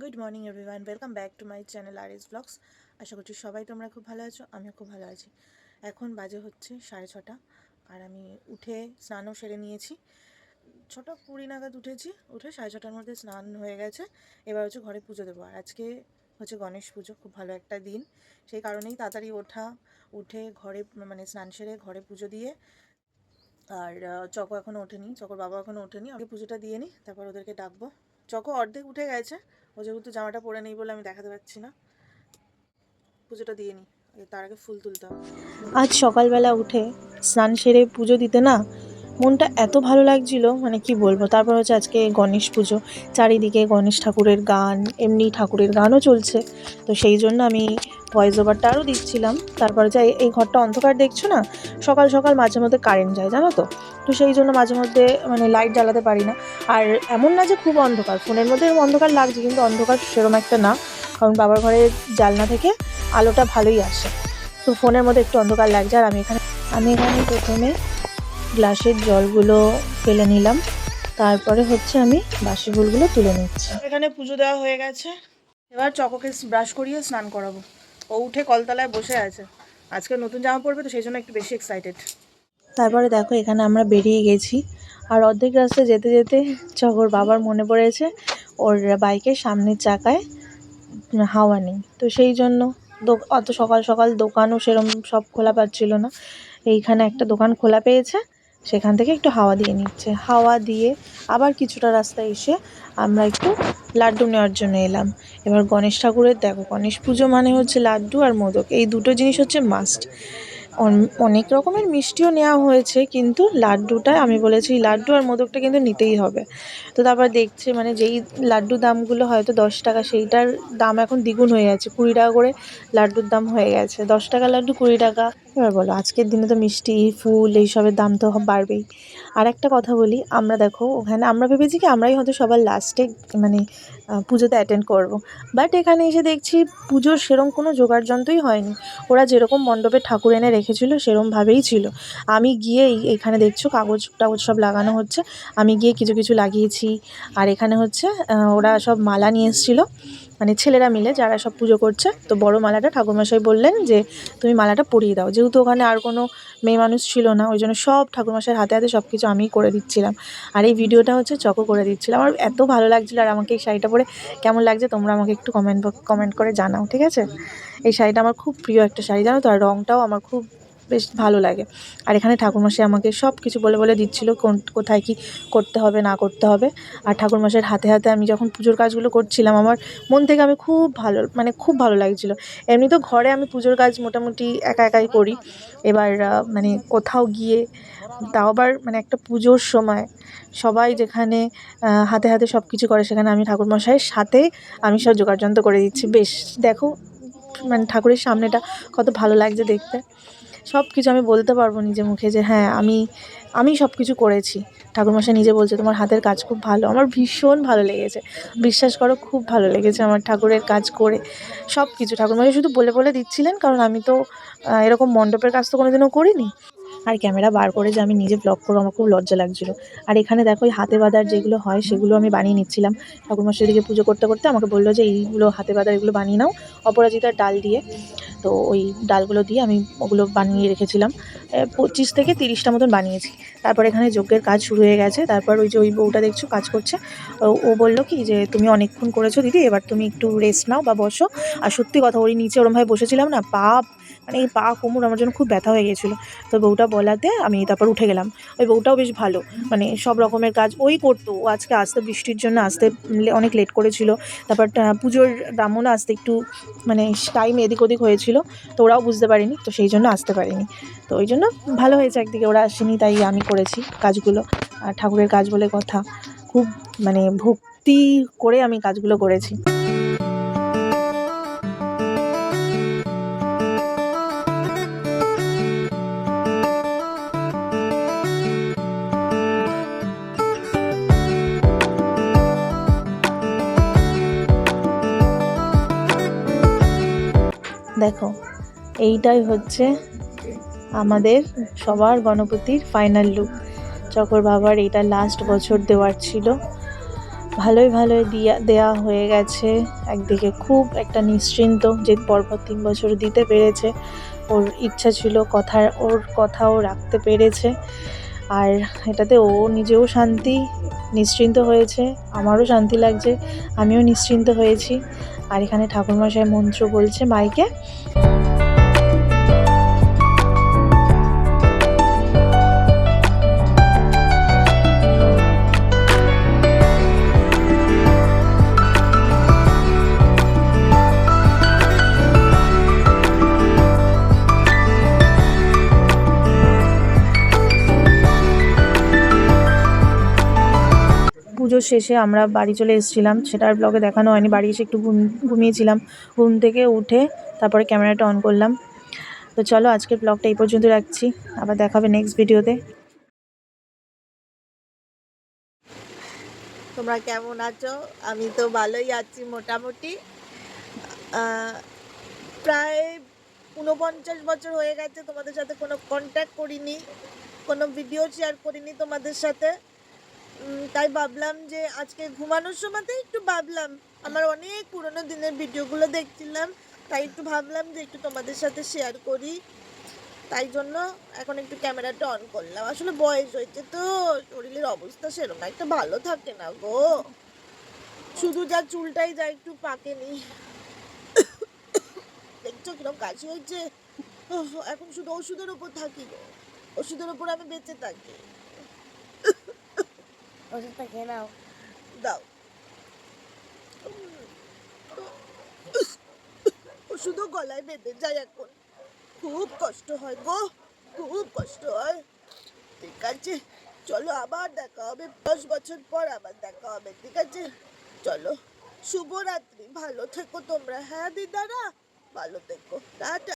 Good morning everyone welcome back to my channel R S blogs আশা করছি সবাই তোমরা খুব ভালো আছো, আমিও খুব ভালো আছি। এখন বাজে হচ্ছে সাড়ে ছটা, আর আমি উঠে স্নানও সেরে নিয়েছি। ছটা কুড়ি নাগাদ উঠেছি, উঠে সাড়ে ছটার মধ্যে স্নান হয়ে গেছে। এবার হচ্ছে ঘরে পুজো দেবো। আর আজকে হচ্ছে গণেশ পুজো, খুব ভালো একটা দিন। সেই কারণেই তাড়াতাড়ি ওঠা, উঠে ঘরে মানে স্নান সেরে ঘরে পুজো দিয়ে, আর চকো এখনও ওঠেনি, চকোর বাবা এখনও ওঠেনি। আগে পুজোটা দিয়ে নিই, তারপর ওদেরকে ডাকবো। চকো অর্ধেক উঠে গেছে ও যেহেতু জামাটা পরে নেই বলে আমি দেখাতে পারছি না। পুজোটা দিয়ে নিই তার আগে ফুল তুলতে হবে। আজ সকালবেলা উঠে স্নান সেরে পুজো দিতে না মনটা এত ভালো লাগছিল মানে কি বলব, তারপর হচ্ছে আজকে গণেশ পুজো, চারিদিকে গণেশ ঠাকুরের গান, এমনি ঠাকুরের গানও চলছে, তো সেই জন্য আমি ভয়েস ওভারটা আরও দিচ্ছিলাম, তারপরে যে এই- ঘরটা অন্ধকার দেখছ না, সকাল সকাল মাঝে মধ্যে কারেন্ট যায়, জানো তো তো সেই জন্য মাঝে মধ্যে মানে লাইট জ্বালাতে পারি না, আর এমন না যে খুব অন্ধকার, ফোনের মধ্যে অন্ধকার লাগছে, কিন্তু অন্ধকার সেরকম একটা না, কারণ বাবার ঘরের জালনা থেকে আলোটা ভালোই আসে, তো ফোনের মধ্যে একটু অন্ধকার লাগছে, আর আমি এখানে আমি এখানে প্রথমে গ্লাসের জলগুলো ফেলে নিলাম। তারপরে হচ্ছে আমি বাসি ফুলগুলো তুলে নিচ্ছি। এখানে পুজো দেওয়া হয়ে গেছে। এবার চকোকে ব্রাশ করিয়ে স্নান করাবো। ও উঠে কলতলায় বসে আছে। আজকে নতুন জামা পরবে তো সেই জন্য একটু বেশি এক্সাইটেড তারপরে দেখো এখানে আমরা বেরিয়ে গেছি। আর অর্ধেক রাস্তায় যেতে যেতে চকর বাবার মনে পড়েছে ওর বাইকের সামনের চাকায় হাওয়া নেই। তো সেই জন্য অত সকাল সকাল দোকানও সেরম সব খোলা পাচ্ছিল না। এইখানে একটা দোকান খোলা পেয়েছে। সেখান থেকে একটু হাওয়া দিয়ে নিচ্ছে। হাওয়া দিয়ে আবার কিছুটা রাস্তা এসে আমরা একটু লাড্ডু নেওয়ার জন্য এলাম। এবার গণেশ ঠাকুরের, দেখো গণেশ পুজো মানে হচ্ছে লাড্ডু আর মোদক। এই দুটো জিনিস হচ্ছে মাস্ট অনেক রকমের মিষ্টিও নেওয়া হয়েছে, কিন্তু লাড্ডুটা আমি বলেছি, লাড্ডু আর মোদকটা কিন্তু নিতেই হবে। তো তারপর দেখছে মানে যেই লাড্ডু দামগুলো হয়তো দশ টাকা, সেইটার দাম এখন দ্বিগুণ হয়ে গেছে কুড়ি টাকা করে লাড্ডুর দাম হয়ে গেছে। দশ টাকা লাড্ডু, কুড়ি টাকা। এবার বলো, আজকের দিনে তো মিষ্টি, ফুল, এইসবের দাম তো বাড়বেই। আর একটা কথা বলি, আমরা দেখো, ওখানে আমরা ভেবেছি কি, আমরাই হয়তো সবার লাস্টে মানে পুজোতে অ্যাটেন্ড করব। বাট এখানে এসে দেখছি পুজোর সেরম কোনো জোগাড় যন্ত্রই হয়নি। ওরা যেরকম মণ্ডপে ঠাকুর এনে রেখেছিল সেরমভাবেই ছিল। আমি গিয়ে এখানে দেখছ কাগজ টাগজ সব লাগানো হচ্ছে। আমি গিয়ে কিছু কিছু লাগিয়েছি। আর এখানে হচ্ছে ওরা সব মালা নিয়ে এসেছিল। মানে ছেলেরা মিলে যারা সব পুজো করছে, তো বড় মালাটা ঠাকুরমশাই বললেন যে তুমি মালাটা পরিয়ে দাও। যেহেতু ওখানে আর কোনো মেয়ে মানুষ ছিল না, ওই জন্য সব ঠাকুরমশাইয়ের হাতে হাতে সব কিছু আমিই করে দিচ্ছিলাম। আর এই ভিডিওটা হচ্ছে চকো করে দিচ্ছিলাম। আমার এত ভালো লাগছিল আর আমাকে এই শাড়িটা পরে কেমন লাগছে তোমরা আমাকে একটু কমেন্ট কমেন্ট করে জানাও, ঠিক আছে? এই শাড়িটা আমার খুব প্রিয় একটা শাড়ি, জানো তো? আর রঙটাও আমার খুব বেশ ভালো লাগে। আর এখানে ঠাকুরমশাই আমাকে সব কিছু বলে বলে দিচ্ছিল কোন, কোথায় কি করতে হবে, না করতে হবে। আর ঠাকুরমশাইয়ের হাতে হাতে আমি যখন পুজোর কাজগুলো করছিলাম, আমার মন থেকে আমি খুব ভালো মানে খুব ভালো লাগছিল। এমনি তো ঘরে আমি পুজোর কাজ মোটামুটি একা একাই করি। এবার মানে কোথাও গিয়ে তাও আবার মানে একটা পুজোর সময় সবাই যেখানে হাতে হাতে সব কিছু করে সেখানে আমি ঠাকুরমশাইয়ের সাথে আমি সব জোগাড়যন্ত্র করে দিচ্ছি। বেশ, দেখো মানে ঠাকুরের সামনেটা কত ভালো লাগছে দেখতে। সব কিছু আমি বলতে পারব নিজে মুখে যে হ্যাঁ আমি আমি সব কিছু করেছি। ঠাকুরমশাই নিজে বলছে, তোমার হাতের কাজ খুব ভালো। আমার ভীষণ ভালো লেগেছে। বিশ্বাস করো, খুব ভালো লেগেছে আমার ঠাকুরের কাজ করে সব কিছু ঠাকুরমশাই শুধু বলে বলে দিচ্ছিলেন, কারণ আমি তো এরকম মণ্ডপের কাজ তো কোনোদিনও করিনি। আর ক্যামেরা বার করে যে আমি নিজে ব্লগ করব, আমার খুব লজ্জা লাগছিল। আর এখানে দেখো ওই হাতে বাঁধার যেগুলো হয়, সেগুলো আমি বানিয়ে নিচ্ছিলাম। ঠাকুরমশাই দিকে পুজো করতে করতে আমাকে বলল যে, এইগুলো হাতে বাঁধার এগুলো বানিয়ে নাও অপরাজিতার ডাল দিয়ে। তো ওই ডালগুলো দিয়ে আমি ওগুলো বানিয়ে রেখেছিলাম। পঁচিশ থেকে তিরিশটা মতন বানিয়েছি। তারপর এখানে যজ্ঞের কাজ শুরু হয়ে গেছে। তারপর ওই যে ওই বউটা দেখছ, কাজ করছে। ও- বলল কি যে, তুমি অনেকক্ষণ করেছ দিদি, এবার তুমি একটু রেস্ট নাও বা বসো। আর সত্যি কথা ওই নিচে ওরমভাবে বসেছিলাম না পা মানে এই পা কোমর আমার জন্য খুব ব্যথা হয়ে গেছিল তো বউটা বলাতে আমি তারপর উঠে গেলাম। ওই বউটাও বেশ ভালো। মানে সব রকমের কাজ ওই করতো। ও আজকে আসতে বৃষ্টির জন্য আসতে অনেক লেট করেছিল। তারপর পুজোর ব্রাহ্মণও আসতে একটু মানে টাইম এদিক ওদিক হয়েছিল। তো ওরাও বুঝতে পারেনি। তো সেই জন্য আসতে পারেনি। তো ওই জন্য ভালো হয়েছে একদিকে। ওরা আসেনি, তাই আমি করেছি কাজগুলো। আর ঠাকুরের কাজ বলে কথা। খুব মানে ভক্তি করে আমি কাজগুলো করেছি। দেখো, এইটাই হচ্ছে আমাদের সবার গণপতির ফাইনাল লুক চকর বাবার এটা লাস্ট বছর দেওয়ার ছিল। ভালোই ভালোই দিয়া, দেয়া হয়ে গেছে। একদিকে খুব একটা নিশ্চিন্ত যে পরপর তিন বছর দিতে পেরেছে। ওর ইচ্ছা ছিল কথা ওর কথাও রাখতে পেরেছে। আর এটাতে ও নিজেও শান্তি, নিশ্চিন্ত হয়েছে। আমারও শান্তি লাগছে, আমিও নিশ্চিন্ত হয়েছি। আর এখানে ঠাকুরমশাই মন্ত্র বলছে মাইকে। পুজোর শেষে আমরা বাড়ি চলে এসেছিলাম। সেটা আর ব্লগে দেখানো হয়নি। বাড়ি এসে একটু ঘুম, ঘুমিয়েছিলাম। ঘুম থেকে উঠে তারপরে ক্যামেরাটা অন করলাম। তো চলো আজকের ব্লগটা এই পর্যন্ত রাখছি। আবার দেখাবে নেক্সট ভিডিওতে তোমরা কেমন আছো? আমি তো ভালোই আছি মোটামুটি। প্রায় ঊনপঞ্চাশ বছর হয়ে গেছে তোমাদের সাথে কোনো কন্ট্যাক্ট করিনি, কোনো ভিডিও শেয়ার করিনি তোমাদের সাথে। তাই ভাবলাম যে আজকে ঘুমানোর সময়তে একটু ভাবলাম। আমার অনেক পুরনো দিনের ভিডিওগুলো দেখছিলাম, তাই একটু ভাবলাম যে একটু তোমাদের সাথে শেয়ার করি। তাই জন্য এখন একটু ক্যামেরাটা অন করলাম। আসলে বয়স হয়েছে তো, শরীরের অবস্থা সেরকম একটা ভালো থাকে না গো। শুধু যা চুলটাই যা একটু পাকেনি দেখছ কীরকম কাশি হয়েছে? এখন শুধু ওষুধের উপর থাকি গো। ওষুধের উপর আমি বেঁচে থাকি। ওষুধটা খেয়ে নাও দাও ওষুধও গলায় বেঁধে যায় এখন। খুব কষ্ট হয় গো, খুব কষ্ট হয়। ঠিক আছে, চলো আবার দেখা হবে। দশ বছর পর আবার দেখা হবে, ঠিক আছে? চলো, শুভরাত্রি। ভালো থেকো তোমরা। হ্যাঁ দিদারা? ভালো থেকো। টাটা।